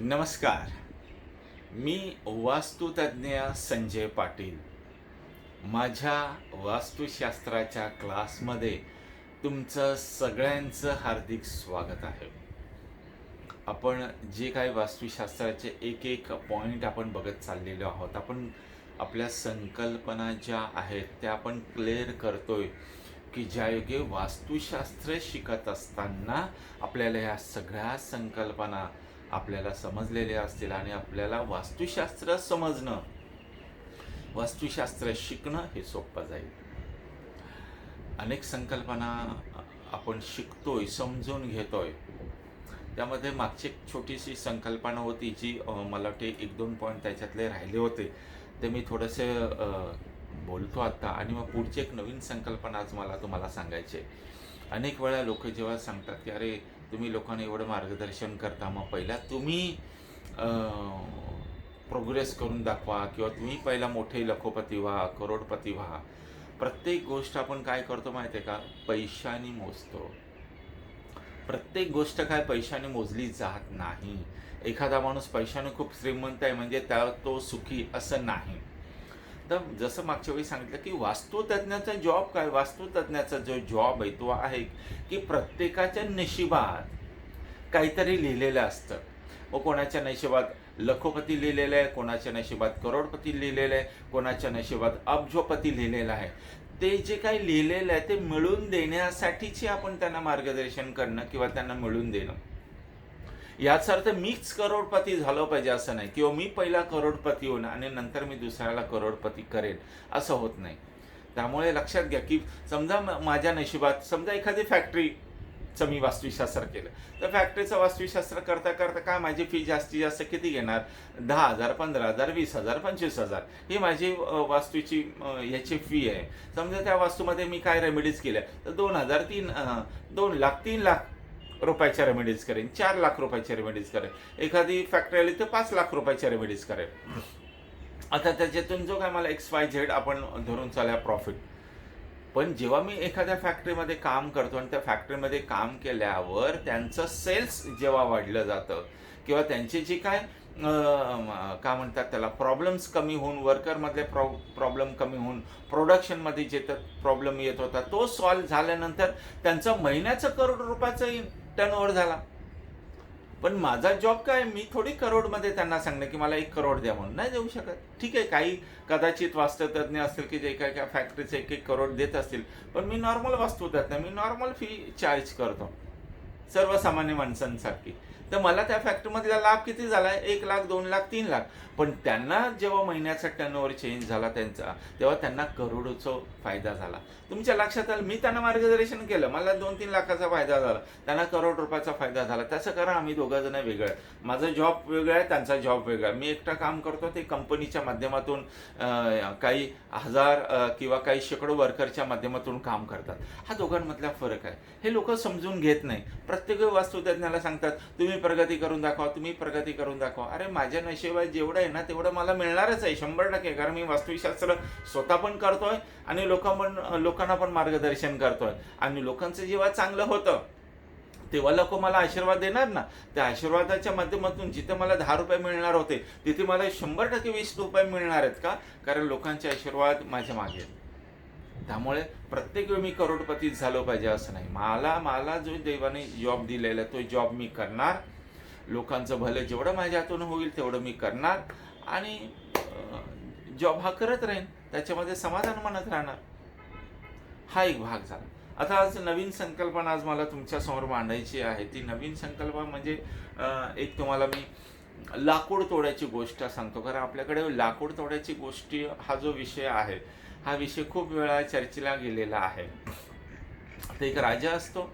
नमस्कार. मी वास्तुतज्ञ संजय पाटील. माझ्या वास्तुशास्त्राच्या क्लासमध्ये तुमचं सगळ्यांचं हार्दिक स्वागत आहे. आपण जे काही वास्तुशास्त्राचे एक एक पॉईंट आपण बघत चाललेलो आहोत आपण आपल्या संकल्पना ज्या आहेत त्या आपण क्लिअर करतोय की ज्यायोगे वास्तुशास्त्र शिकत असताना आपल्याला ह्या सगळ्या संकल्पना आपल्याला समजलेले असतील आणि आपल्याला वास्तुशास्त्र समजणं. वास्तुशास्त्र शिकणं हे सोपं जाईल. अनेक संकल्पना आपण शिकतोय समजून घेतोय. त्यामध्ये मागची एक छोटीशी संकल्पना होती जी मला वाटते एक दोन पॉईंट त्याच्यातले राहिले होते. ते मी थोडेसे बोलतो आत्ता आणि मग पुढची एक नवीन संकल्पना आज मला तुम्हाला सांगायची आहे. अनेक वेळा लोक जेव्हा सांगतात की अरे तुम्ही लोकांना एवढं मार्गदर्शन करता मग पहिला तुम्ही प्रोग्रेस करून दाखवा किंवा तुम्ही पहिला मोठे लखोपती व्हा करोडपती व्हा. प्रत्येक गोष्ट आपण काय करतो माहिती आहे का? पैशाने मोजतो. प्रत्येक गोष्ट काय पैशाने मोजली जात नाही. एखादा माणूस पैशाने खूप श्रीमंत आहे म्हणजे त्या तो सुखी असं नाही. आता जसं मागच्या वेळी सांगितलं की वास्तुतज्ञाचा जॉब काय? वास्तुतज्ञाचा जो जॉब आहे तो आहे की प्रत्येकाच्या नशिबात काहीतरी लिहिलेलं असतं. व कोणाच्या नशिबात लखोपती लिहिलेलं आहे कोणाच्या नशिबात करोडपती लिहिलेलं आहे कोणाच्या नशिबात अब्जोपती लिहिलेलं आहे. ते जे काही लिहिलेलं आहे ते मिळून देण्यासाठीचे आपण त्यांना मार्गदर्शन करणं किंवा त्यांना मिळून देणं. याचा अर्थ मीच करोडपती झालो पाहिजे असं नाही. किंवा मी पहिला करोडपती होईन आणि नंतर मी दुसऱ्याला करोडपती करेन असं होत नाही. त्यामुळे लक्षात घ्या की समजा म- माझ्या नशिबात समजा एखादी फॅक्टरीचं मी वास्तुशास्त्र केलं. तर फॅक्टरीचं वास्तुशास्त्र करता करता काय माझी फी जास्तीत जास्त किती घेणार? दहा हजार पंधरा हजार वीस हजार पंचवीस हजार. ही माझी वास्तूची ह्याची याची फी आहे. समजा त्या वास्तूमध्ये मी काय रेमेडीज केल्या? तर दोन हजार तीन दोन लाख तीन लाख रुपयाच्या रेमेडीज करेन चार लाख रुपयाच्या रेमेडीज करेन. एखादी फॅक्टरी आली तर पाच लाख रुपयाच्या रेमेडीज करेन. आता त्याच्यातून जो काय मला एक्स वाय झेड आपण धरून चालूया प्रॉफिट पण जेव्हा मी एखाद्या फॅक्टरीमध्ये काम करतो आणि त्या फॅक्टरीमध्ये काम केल्यावर त्यांचं सेल्स जेव्हा वाढलं जातं किंवा त्यांची जी काय का म्हणतात त्याला प्रॉब्लेम्स कमी होऊन वर्करमधले प्रॉ प्रॉब्लेम कमी होऊन प्रोडक्शनमध्ये जे प्रॉब्लेम येत होता तो सॉल्व्ह झाल्यानंतर त्यांचं महिन्याचं करोड रुपयाचं टर्नओव्हर झाला. पण माझा जॉब काय? मी थोडी करोडमध्ये त्यांना सांगणं की मला एक करोड द्या म्हणून. नाही देऊ शकत. ठीक आहे काही कदाचित वास्तुतज्ञ असतील की जे काही काय फॅक्टरीचे एक एक करोड देत असतील. पण मी नॉर्मल वास्तुतज्ञ मी नॉर्मल फी चार्ज करतो. सर्वसामान्य माणसांसारखी तर मला त्या फॅक्टरीमधला लाभ किती झाला? एक लाख दोन लाख तीन लाख. पण त्यांना जेव्हा महिन्याचा टर्नओव्हर चेंज झाला त्यांचा तेव्हा त्यांना करोडोचा फायदा झाला. तुमच्या लक्षात आलं? मी त्यांना मार्गदर्शन केलं. मला दोन तीन लाखाचा फायदा झाला. त्यांना करोड रुपयाचा फायदा झाला. तसं करा आम्ही दोघंजणं वेगळं. आहे. माझं जॉब वेगळं आहे त्यांचा जॉब वेगळा आहे. मी एकटा काम करतो ते कंपनीच्या माध्यमातून काही हजार किंवा काही शेकडो वर्करच्या माध्यमातून काम करतात. हा दोघांमधला फरक आहे. हे लोक समजून घेत नाही. प्रत्येक वास्तुतज्ञाला सांगतात तुम्ही प्रगती करून दाखवा तुम्ही प्रगती करून दाखवा. अरे माझ्या नशिबात जेवढं आहे ना तेवढं मला मिळणारच आहे शंभर टक्के. कारण मी वास्तुशास्त्र स्वतः पण करतोय आणि लोक पण लोकांना पण मार्गदर्शन करतोय. आणि लोकांचं जेव्हा चांगलं होतं तेव्हा लोक मला आशीर्वाद देणार ना. त्या आशीर्वादाच्या माध्यमातून जिथे मला दहा रुपये मिळणार होते तिथे मला शंभर टक्के वीस रुपये मिळणार आहेत का? कारण लोकांचे आशीर्वाद माझ्या मागे आहेत. त्यामुळे प्रत्येक वेळी मी करोडपतीच झालो पाहिजे असं नाही. मला मला जो देवाने जॉब दिलेला तो जॉब मी करणार. लोकांचं भलं जेवढं माझ्या हातून होईल तेवढं मी करणार. आणि जॉब हा करत राहीन त्याच्यामध्ये समाधान म्हणत राहणार. हा एक भाग झाला. आता आज नवीन संकल्पना आज मला तुमच्यासमोर मांडायची आहे. ती नवीन संकल्पना म्हणजे एक तुम्हाला मी लाकूड तोड्याची गोष्ट सांगतो. कारण आपल्याकडे लाकूड तोड्याची गोष्टी हा जो विषय आहे हा विषय खूप वेळा चर्चेला गेलेला आहे. तर एक राजा असतो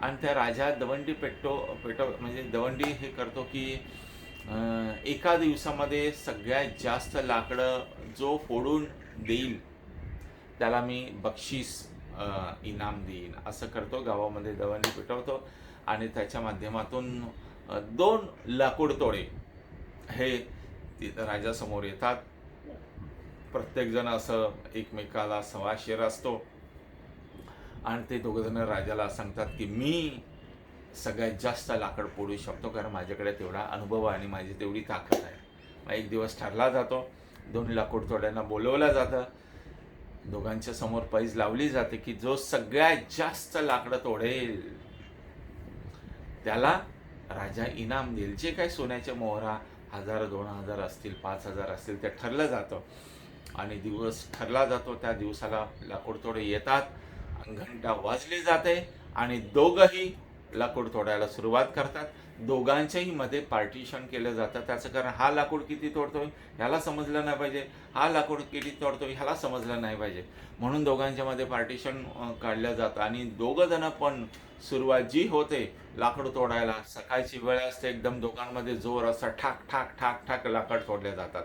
आणि त्या राजा दवंडी पेटतो पेटव म्हणजे दवंडी हे करतो की एका दिवसामध्ये सगळ्यात जास्त लाकडं जो फोडून देईल त्याला मी बक्षीस इनाम देईन. असं करतो गावामध्ये दवंडी पेटवतो आणि त्याच्या माध्यमातून दोन लाकूड तोडे हे तिथं राजासमोर येतात. प्रत्येकजण असं एकमेकाला सवाशेर असतो. आणि ते दोघंजण राजाला सांगतात की मी सगळ्यात जास्त लाकड पोडू शकतो कारण माझ्याकडे तेवढा अनुभव आहे आणि माझी तेवढी ताकद आहे. मग एक दिवस ठरला जातो. दोन लाकूड थोड्यांना बोलवलं जातं. दोघांच्या समोर पैज लावली जाते की जो सगळ्यात जास्त लाकडं तोडेल त्याला राजा इनाम देईल. जे काही सोन्याच्या मोहरा हजार दोन हजार असतील पाच हजार असतील ते ठरलं जातं. आणि दिवस ठरला जातो. त्या दिवसाला लाकूड तोडे येतात. घंटा वाजली जाते आणि दोघंही लाकूड तोडायला सुरुवात करतात. दोघांच्याही मध्ये पार्टिशन केलं जातं. त्याचं कारण हा लाकूड किती तोडतोय ह्याला समजलं नाही पाहिजे. हा लाकूड किती तोडतोय ह्याला समजलं नाही पाहिजे. म्हणून दोघांच्या मध्ये पार्टिशन काढलं जातं आणि दोघं जण पण सुरुवात जी होते लाकूड तोडायला सकाळची वेळ असते एकदम दोघांमध्ये जोर असा ठाक ठाक ठाक ठाक लाकड तोडले जातात.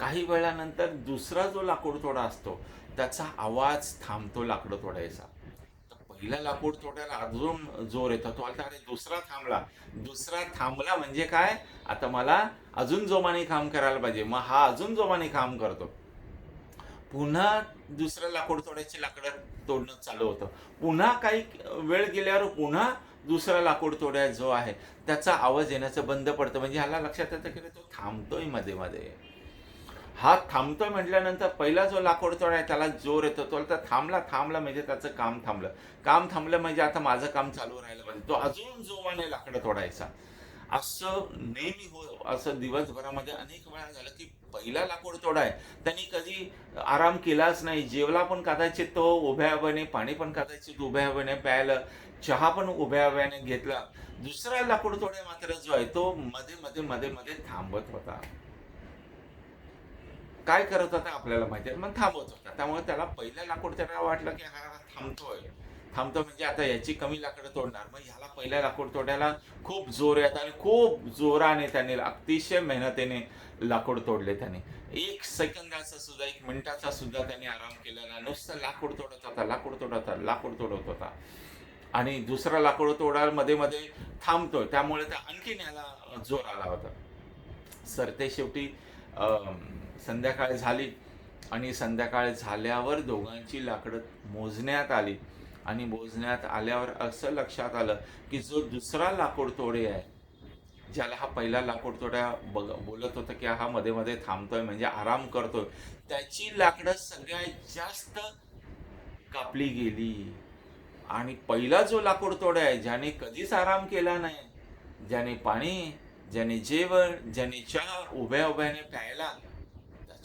काही वेळानंतर दुसरा जो लाकूड तोडा असतो त्याचा आवाज थांबतो लाकडं तोडायचा. तर पहिला लाकूड तोडायला अजून जोर येतो. तो आता अरे दुसरा थांबला. दुसरा थांबला म्हणजे काय? आता मला अजून जोमाने काम करायला पाहिजे. मग हा अजून जोमाने काम करतो. पुन्हा दुसरं लाकूड तोडायची लाकडं तोडणं चालू होतं. पुन्हा काही वेळ गेल्यावर पुन्हा दुसरा लाकूड तोड्या जो आहे त्याचा आवाज येण्याचं बंद पडतं. म्हणजे ह्याला लक्षात येतं की तो थांबतोयमध्ये मध्ये. हा थांबतोय म्हटल्यानंतर पहिला जो लाकूड तोडा आहे त्याला जोर येतो. तो तर थांबला थांबला म्हणजे त्याचं काम थांबलं. काम थांबलं म्हणजे आता माझं काम चालू राहिलं पाहिजे तो अजून जोमाने लाकडं तोडायचा. असं नेहमी हो असं दिवसभरामध्ये अनेक वेळा झालं की पहिला लाकूड तोडा आहे त्यांनी कधी आराम केलाच नाही. जेवला पण कदाचित तो उभ्या हव्याने पाणी पण कदाचित उभ्या हव्याने प्यायलं चहा पण उभ्या हव्याने घेतला. दुसरा लाकूड तोडा मात्र जो आहे तो मध्ये मध्ये मध्ये मध्ये थांबत होता. काय करत होता आपल्याला माहिती आहे? मग थांबवत होता. त्यामुळे त्याला पहिल्या लाकूड त्याला वाटलं की हा थांबतोय. थांबतो म्हणजे आता याची कमी लाकडं तोडणार. मग ह्याला पहिल्या लाकूड तोडायला खूप जोर येत आणि खूप जोराने त्याने अतिशय मेहनतीने लाकूड तोडले त्याने. एक सेकंदाचा सुद्धा एक मिनिटाचा सुद्धा त्याने आराम केलेला. नुसतं लाकूड तोडत होता लाकूड तोडत होता लाकूड तोडत होता. आणि दुसरा लाकूड तोडायला मध्ये मध्ये थांबतोय. त्यामुळे त्या आणखीन ह्याला जोर आला होता. सर ते शेवटी संध्याकाळ झाली आणि संध्याकाळ झाल्यावर दोघांची लाकडं मोजण्यात आली. आणि मोजण्यात आल्यावर असं लक्षात आलं की जो दुसरा लाकूड तोडे आहे ज्याला हा पहिला लाकूडतोड्या बघ बोलत होता की हा मध्ये मध्ये थांबतोय म्हणजे आराम करतोय त्याची लाकडं सगळ्यात जास्त कापली गेली. आणि पहिला जो लाकूडतोडा आहे ज्याने कधीच आराम केला नाही ज्याने पाणी ज्याने जेवण ज्याने चहा उभ्या उभ्याने प्यायला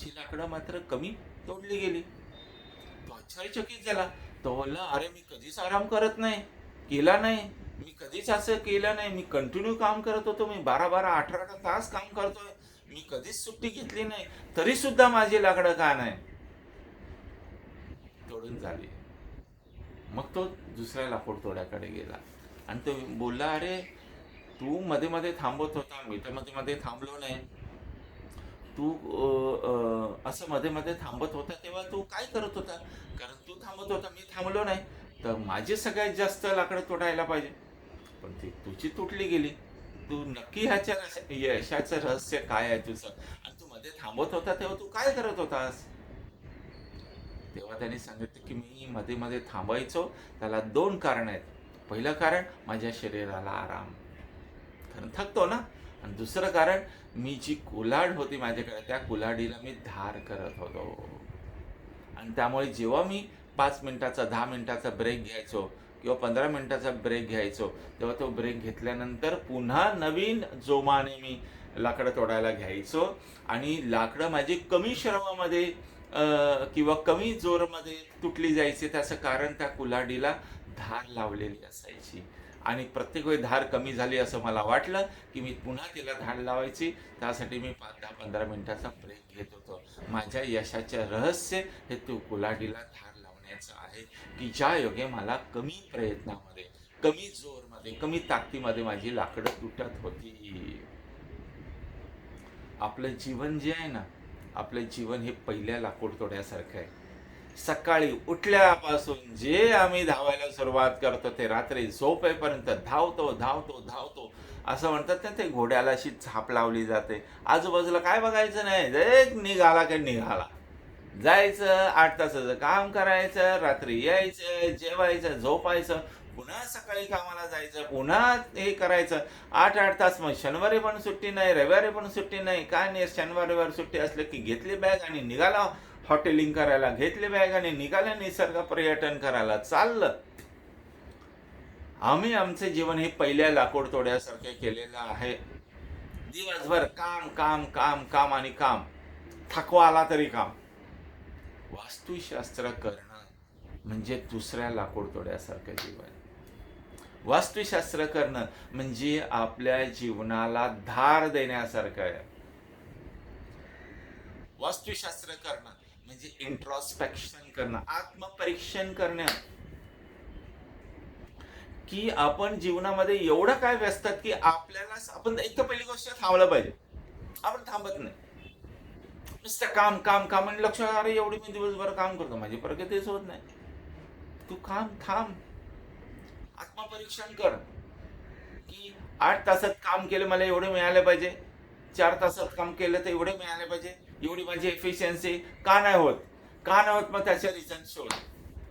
त्याची लाकडं मात्र कमी तोडली गेली. तो आश्चर्यचकित झाला. तो बोलला अरे मी कधीच आराम करत नाही केला नाही. मी कधीच असं केलं नाही. मी कंटिन्यू काम करत होतो. मी बारा बारा अठरा अठरा तास काम करतोय. मी कधीच सुट्टी घेतली नाही. तरी सुद्धा माझी लाकडं का नाही? तोडून झाली. मग तो दुसऱ्या लाकूड तोड्याकडे गेला. आणि तो बोलला अरे तू मध्ये मध्ये थांबत होता. मी तर मध्ये मध्ये थांबलो नाही. तू असं मध्ये मध्ये थांबत होता तेव्हा तू काय करत होता? कारण तू थांबत होता मी थांबलो नाही. तर माझी सगळ्यात जास्त लाकडं तोडायला पाहिजे. पण ती तुझी तुटली गेली. तू नक्की ह्याच्या यशाचं रहस्य काय आहे तुझं? आणि तू मध्ये थांबत होता तेव्हा तू काय करत होतास? तेव्हा त्यांनी सांगितलं की मी मध्ये मध्ये थांबायचो. त्याला दोन कारण आहेत. पहिलं कारण माझ्या शरीराला आराम. कारण थकतो ना? आणि दुसरं कारण मी जी कुलाड होती माझ्याकडे त्या कुलाडीला मी धार करत होतो. आणि त्यामुळे जेव्हा मी पाच मिनटाचा दहा मिनटाचा ब्रेक घ्यायचो किंवा पंधरा मिनटाचा ब्रेक घ्यायचो तेव्हा तो ब्रेक घेतल्यानंतर पुन्हा नवीन जोमाने मी लाकडं तोडायला घ्यायचो. आणि लाकडं माझी कमी श्रमामध्ये किंवा कमी जोरमध्ये तुटली जायची त्याचं कारण त्या कुलाडीला धार लावलेली असायची. आणि प्रत्येक वेळी धार कमी झाली असं मला वाटलं की मी पुन्हा तिला धार लावायची. त्यासाठी मी पाच दहा पंधरा मिनिटाचा ब्रेक घेत होतो. माझ्या यशाचे रहस्य हे तू कुलाडीला धार लावण्याचं आहे की ज्या योगे मला कमी प्रयत्नामध्ये कमी जोरमध्ये कमी ताकदीमध्ये माझी लाकडं तुटत होती. आपलं जीवन जे आहे ना आपलं जीवन हे पहिल्या लाकूड तोड्यासारखं आहे. सकाळी उठल्यापासून जे आम्ही धावायला सुरुवात करतो ते रात्री झोपेपर्यंत धावतो धावतो धावतो. असं म्हणतात ना ते घोड्याला अशी झाप लावली जाते. आजूबाजूला काय बघायचं नाही. एक निघाला की निघाला. जायचं आठ तासाचं काम करायचं रात्री यायचं जेवायचं झोपायचं. पुन्हा सकाळी कामाला जायचं पुन्हा हे करायचं. आठ आठ तास मग शनिवारी पण सुट्टी नाही रविवारी पण सुट्टी नाही. काय नाही? शनिवार रविवार सुट्टी असलं की घेतली बॅग आणि निघाला. हॉटेलिंग करायला घेतले बॅग आणि निसर्ग पर्यटन करायला. चाललं. आम्ही आमचे जीवन हे पहिल्या लाकूड तोड्यासारखे केलेलं आहे. दिवसभर काम काम काम काम आणि काम. थकवा आला तरी काम. वास्तुशास्त्र करणं म्हणजे दुसऱ्या लाकूड तोड्यासारखं जीवन. वास्तुशास्त्र करणं म्हणजे आपल्या जीवनाला धार देण्यासारखं आहे. वास्तुशास्त्र करणं म्हणजे इंट्रॉस्पेक्शन करणं आत्मपरीक्षण करणं. की आपण जीवनामध्ये एवढं काय व्यस्त की आपल्याला आपण एक तर पहिली गोष्ट थांबलं पाहिजे. आपण थांबत नाही. नुसतं काम काम काम आणि लक्ष अरे एवढी मी दिवसभर काम करतो माझी प्रगतीच होत नाही. तू काम थांब. आत्मपरीक्षण कर. की आठ तासात काम केलं मला एवढे मिळाले पाहिजे. चार तासात काम केलं तर एवढे मिळाले पाहिजे. एवढी माझी एफिशियन्सी का नाही होत? का नाही होत? मग त्याचे रिझन शोध.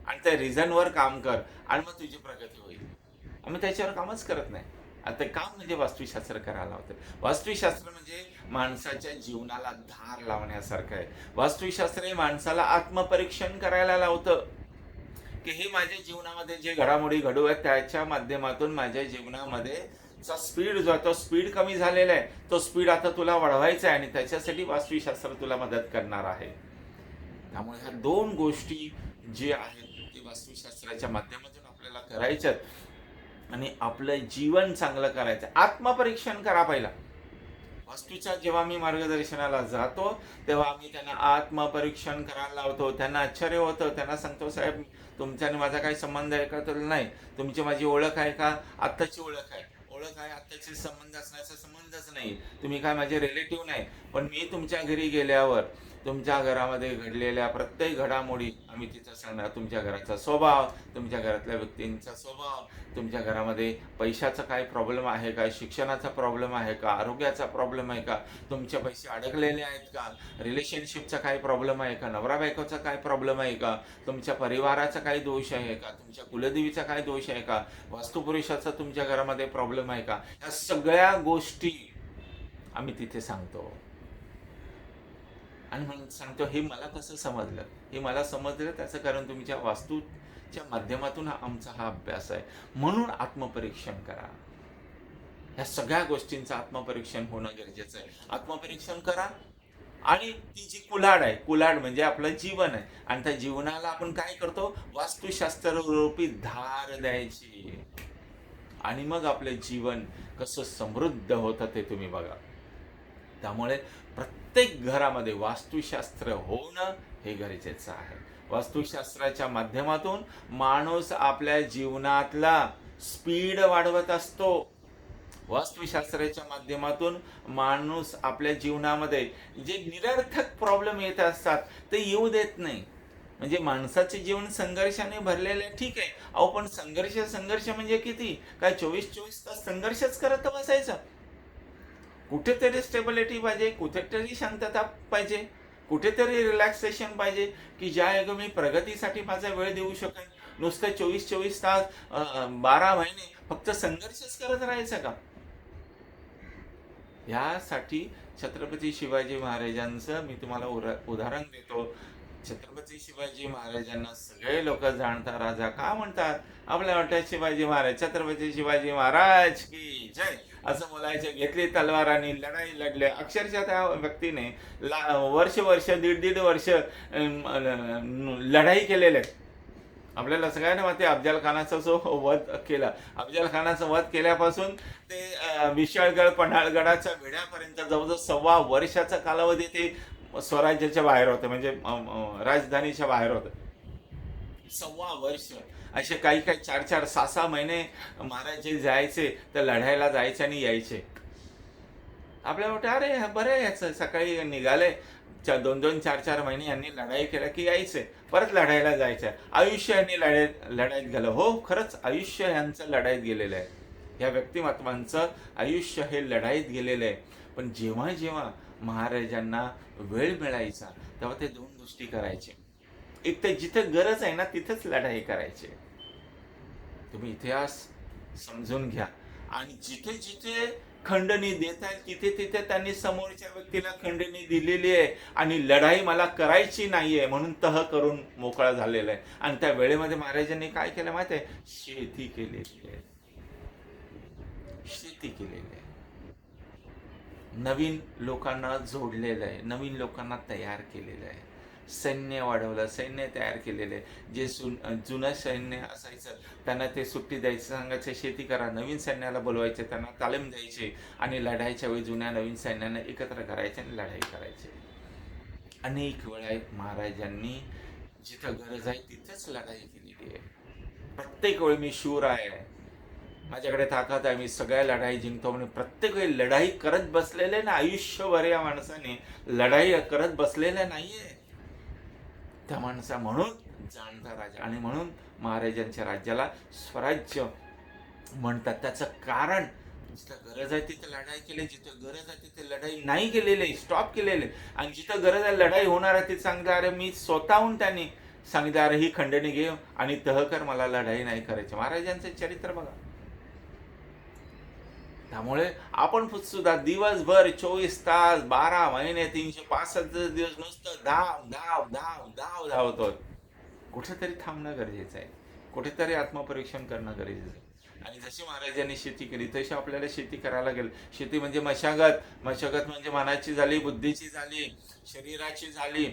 आणि त्या रिझनवर काम कर. आणि मग तुझी प्रगती होईल. आम्ही त्याच्यावर कामच करत नाही. आता काम म्हणजे वास्तुशास्त्र करायला होतं वास्तुशास्त्र म्हणजे माणसाच्या जीवनाला धार लावण्यासारखं आहे. वास्तुशास्त्र हे माणसाला आत्मपरीक्षण करायला लावतं. की हे माझ्या जीवनामध्ये जे घडामोडी घडू आहेत त्याच्या माध्यमातून माझ्या जीवनामध्ये चा स्पीड जो आहे तो स्पीड कमी झालेला आहे. तो स्पीड आता तुला वाढवायचा आहे आणि त्याच्यासाठी वास्तुशास्त्र तुला मदत करणार आहे. त्यामुळे ह्या दोन गोष्टी जे आहेत ते वास्तुशास्त्राच्या माध्यमातून आपल्याला करायच्यात आणि आपलं जीवन चांगलं करायचं. आत्मपरीक्षण करा पहिला. वास्तूच्या जेव्हा मी मार्गदर्शनाला जातो तेव्हा आम्ही त्यांना आत्मपरीक्षण करायला लावतो. त्यांना आश्चर्य होतं. त्यांना सांगतो साहेब तुमचा आणि माझा काही संबंध आहे का तर नाही. तुमची माझी ओळख आहे का? आत्ताची ओळख आहे. ओळख आहे आत्ताचे संबंध असण्याचा संबंधच नाही. तुम्ही काय माझे रिलेटिव्ह नाही पण मी तुमच्या घरी गेल्यावर तुमच्या घरामध्ये घडलेल्या प्रत्येक घडामोडी आम्ही तिथं सांगणार. तुमच्या घराचा स्वभाव तुमच्या घरातल्या व्यक्तींचा स्वभाव तुमच्या घरामध्ये पैशाचा काय प्रॉब्लेम आहे का? शिक्षणाचा प्रॉब्लेम आहे का? आरोग्याचा प्रॉब्लेम आहे का? तुमचे पैसे अडकलेले आहेत का? रिलेशनशिपचा काय प्रॉब्लेम आहे का? नवरा बायकोचा काय प्रॉब्लेम आहे का? तुमच्या परिवाराचा काय दोष आहे का? तुमच्या कुलदेवीचा काय दोष आहे का? वास्तुपुरुषाचा तुमच्या घरामध्ये प्रॉब्लेम आहे का? या सगळ्या गोष्टी आम्ही तिथे सांगतो. आणि मग सांगतो हे मला कसं समजलं? हे मला समजलं त्याचं कारण तुमच्या वास्तूच्या माध्यमातून हा आमचा हा अभ्यास आहे. म्हणून आत्मपरीक्षण करा. ह्या सगळ्या गोष्टींचं आत्मपरीक्षण होणं गरजेचं आहे. आत्मपरीक्षण करा. आणि ती जी कुलाड आहे कुलाड म्हणजे आपलं जीवन आहे. आणि त्या जीवनाला आपण काय करतो? वास्तुशास्त्र रूपी धार द्यायची. आणि मग आपलं जीवन कसं समृद्ध होतं ते तुम्ही बघा. त्यामुळे प्रत्येक प्रत्येक घरामध्ये वास्तुशास्त्र होणं हे गरजेचं आहे. वास्तुशास्त्राच्या माध्यमातून माणूस आपल्या जीवनातला स्पीड वाढवत असतो. वास्तुशास्त्राच्या माध्यमातून माणूस आपल्या जीवनामध्ये जे निरर्थक प्रॉब्लेम येत असतात ते येऊ देत नाही. म्हणजे माणसाचे जीवन संघर्षाने भरलेले आहे, ठीक आहे. अहो पण संघर्ष संघर्ष म्हणजे किती? काय चोवीस चोवीस तास संघर्षच करत बसायचं? कुठेतरी स्टेबिलिटी पाहिजे कुठेतरी शांतता पाहिजे कुठेतरी रिलॅक्सेशन पाहिजे की ज्या मी प्रगतीसाठी माझा वेळ देऊ शकेन. नुसतं चोवीस चोवीस तास बारा महिने फक्त संघर्षच करत राहायचं का? ह्यासाठी छत्रपती शिवाजी महाराजांचं मी तुम्हाला उरा- उदाहरण देतो. छत्रपती शिवाजी महाराजांना सगळे लोक जाणता राजा का म्हणतात? आपल्या वाटतं शिवाजी महाराज छत्रपती शिवाजी महाराज की जय. असं बोलायचे घेतली तलवार आणि लढाई लढले अक्षरशः त्या व्यक्तीने ला वर्ष वर्ष दीड दीड वर्ष लढाई केलेले. आपल्याला सगळ्यांना माहिती अफजल खानाचा जो वध केला. अफजल खानाचा वध केल्यापासून ते विशाळगड पन्हाळगडाच्या वेढ्यापर्यंत जवळजवळ सव्वा वर्षाचा कालावधी ते स्वराज्याच्या बाहेर होते म्हणजे राजधानीच्या बाहेर होते. सव्वा वर्ष असे काही काही चार चार सहा सहा महिने महाराज जे जायचे तर लढायला जायचे आणि यायचे. आपल्याला वाटतं अरे बरं आहे याचं सकाळी निघाले. चा दोन दोन चार चार महिने यांनी लढाई केल्या की यायचे. परत लढायला जायचं. आयुष्य यांनी लढाईत लढाईत गेलं. हो खरंच आयुष्य यांचं लढाईत गेलेलं आहे. ह्या व्यक्तिमत्वांचं आयुष्य हे लढाईत गेलेलं आहे. पण जेव्हा जेव्हा महाराजांना वेळ मिळायचा तेव्हा ते दोन गोष्टी करायचे. एक तर जिथं गरज आहे ना तिथंच लढाई करायची. तुम्ही इतिहास समजून घ्या. आणि जिथे जिथे खंडणी देत आहेत तिथे तिथे त्यांनी समोरच्या व्यक्तीला खंडणी दिलेली आहे. आणि लढाई मला करायची नाहीये म्हणून तह करून मोकळा झालेला आहे. आणि त्या वेळेमध्ये महाराजांनी काय केलं माहिती आहे शेती केलेली आहे. शेती केलेली आहे. नवीन लोकांना जोडलेलं आहे नवीन लोकांना तयार केलेलं आहे. सैन्य वाढवलं सैन्य तयार केलेलं आहे. जे सुन जुनं सैन्य असायचं त्यांना ते सुट्टी द्यायचं सांगायचं शेती करा नवीन सैन्याला बोलवायचे त्यांना तालीम द्यायची आणि लढाईच्या वेळी जुन्या नवीन सैन्यांना एकत्र करायचे आणि लढाई करायची. अनेक वेळा महाराजांनी जिथं गरज आहे तिथेच लढाई केलेली आहे. प्रत्येक वेळी मी शूर आहे. माझ्याकडे ताकद आहे मी सगळ्या लढाई जिंकतो म्हणजे प्रत्येक वेळी लढाई करत बसलेले ना आयुष्यभर या माणसाने. लढाई करत बसलेल्या नाहीये. त्या माणसा म्हणून जाणता राजा आणि म्हणून महाराजांच्या राज्याला स्वराज्य म्हणतात. त्याचं कारण जिथं गरज आहे तिथे लढाई केली जिथं गरज आहे तिथे लढाई नाही केलेली स्टॉप केलेले. आणि जिथं गरज आहे लढाई होणार आहे तिथे सांगता अरे मी स्वतःहून त्यांनी सांगितलं अरे ही खंडणी घे आणि तह कर मला लढाई नाही करायची. महाराजांचं चरित्र बघा. त्यामुळे आपण सुद्धा दिवसभर चोवीस तास बारा महिने तीनशे पासष्ट दिवस नुसतं धाव धाव धाव धाव धावतो कुठेतरी थांबणं गरजेचं आहे. कुठेतरी आत्मपरीक्षण करणं गरजेचं आहे. आणि जशी महाराजांनी शेती केली तशी आपल्याला शेती करायला लागेल. शेती म्हणजे मशागत. मशागत म्हणजे मनाची झाली बुद्धीची झाली शरीराची झाली.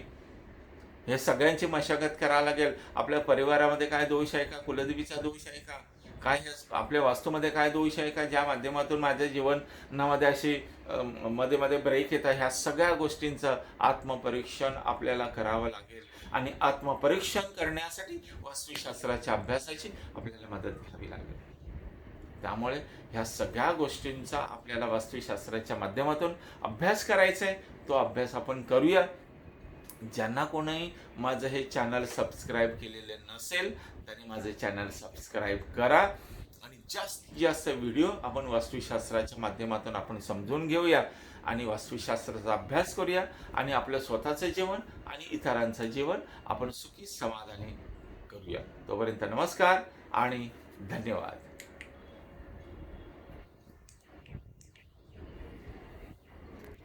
हे सगळ्यांची मशागत करायला लागेल. आपल्या परिवारामध्ये काय दोष आहे का? कुलदेवीचा दोष आहे का? काय हे आपल्या वास्तूमध्ये काय दोष आहे का? ज्या माध्यमातून माझ्या जीवनामध्ये अशी मध्ये मध्ये ब्रेक येतात ह्या सगळ्या गोष्टींचं आत्मपरीक्षण आपल्याला करावं लागेल. आणि आत्मपरीक्षण करण्यासाठी वास्तुशास्त्राच्या अभ्यासाची आपल्याला मदत घ्यावी लागेल. त्यामुळे ह्या सगळ्या गोष्टींचा आपल्याला वास्तुशास्त्राच्या माध्यमातून अभ्यास करायचा आहे तो अभ्यास आपण करूया. ज्यांना कोणी माझं हे चॅनल सबस्क्राईब केलेले नसेल त्यांनी माझे चॅनल सबस्क्राईब करा. आणि जास्तीत जास्त व्हिडिओ आपण वास्तुशास्त्राच्या माध्यमातून आपण समजून घेऊया आणि वास्तुशास्त्राचा अभ्यास करूया आणि आपलं स्वतःचं जीवन आणि इतरांचं जीवन आपण सुखी समाधानी करूया. तोपर्यंत नमस्कार आणि धन्यवाद.